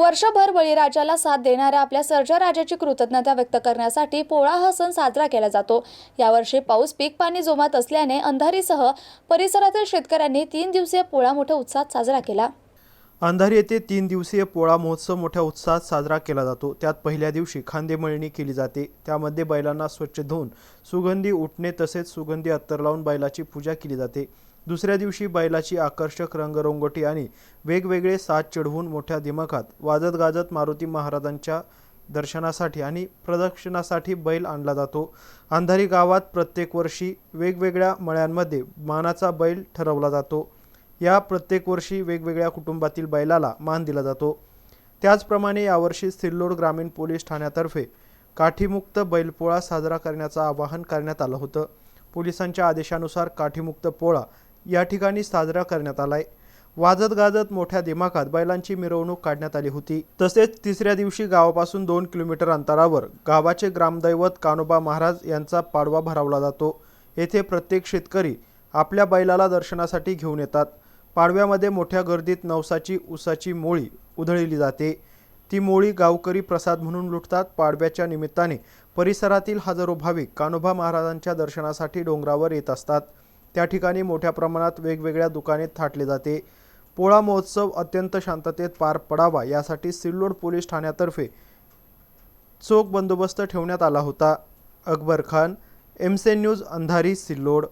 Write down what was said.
वर्षभर बळीराजाला साथ देणाऱ्या आपल्या सर्जराजाची कृतज्ञता व्यक्त करण्यासाठी पोळा हा सण साजरा केला जातो. यावर्षी पाऊस पीक पाणी जोमात असल्याने अंधारीसह परिसरातील शेतकऱ्यांनी तीन दिवसीय पोळा मोठ्या उत्साहात साजरा केला. अंधारी येथे तीन दिवसीय पोळा महोत्सव मोठ्या उत्साहात साजरा केला जातो. त्यात पहिल्या दिवशी खांदेमळणी केली जाते. त्यामध्ये बैलांना स्वच्छ धुवून सुगंधी उठणे तसेच सुगंधी अत्तर लावून बैलाची पूजा केली जाते. दुसऱ्या दिवशी बैलाची आकर्षक रंगरंगोटी आणि वेगवेगळे साज चढवून मोठ्या दिमाखात वाजत गाजत मारुती महाराजांच्या दर्शनासाठी आणि प्रदक्षिणासाठी बैल आणला जातो. अंधारी गावात प्रत्येक वर्षी वेगवेगळ्या मळ्यांमध्ये मानाचा बैल ठरवला जातो. या प्रत्येक वर्षी वेगवेगळ्या कुटुंबातील बैलाला मान दिला जातो. त्याचप्रमाणे यावर्षी सिल्लोड ग्रामीण पोलीस ठाण्यातर्फे काठीमुक्त बैलपोळा साजरा करण्याचं आवाहन करण्यात आलं होतं. पोलिसांच्या आदेशानुसार काठीमुक्त पोळा या ठिकाणी साजरा करण्यात आलाय. वाजत गाजत मोठ्या दिमाखात बैलांची मिरवणूक काढण्यात आली होती. तसेच तिसऱ्या दिवशी गावापासून दोन किलोमीटर अंतरावर गावाचे ग्रामदैवत कानोबा महाराज यांचा पाडवा भरवला जातो. येथे प्रत्येक शेतकरी आपल्या बैलाला दर्शनासाठी घेऊन येतात. पाडव्यामध्ये मोठ्या गर्दीत नवसाची उसाची मोळी उधळली जाते. ती मोळी गावकरी प्रसाद म्हणून लुटतात. पाडव्याच्या निमित्ताने परिसरातील हजारो भाविक कानोबा महाराजांच्या दर्शनासाठी डोंगरावर येत असतात. त्या ठिकाणी मोठ्या प्रमाणात वेगवेगळ्या दुकाने थाटले जाते. पोळा महोत्सव अत्यंत शांततेत पार पडावा यासाठी सिल्लोड पोलीस ठाण्यातर्फे चोख बंदोबस्त ठेवण्यात आला होता. अकबर खान एमसे न्यूज अंधारी सिल्लोड.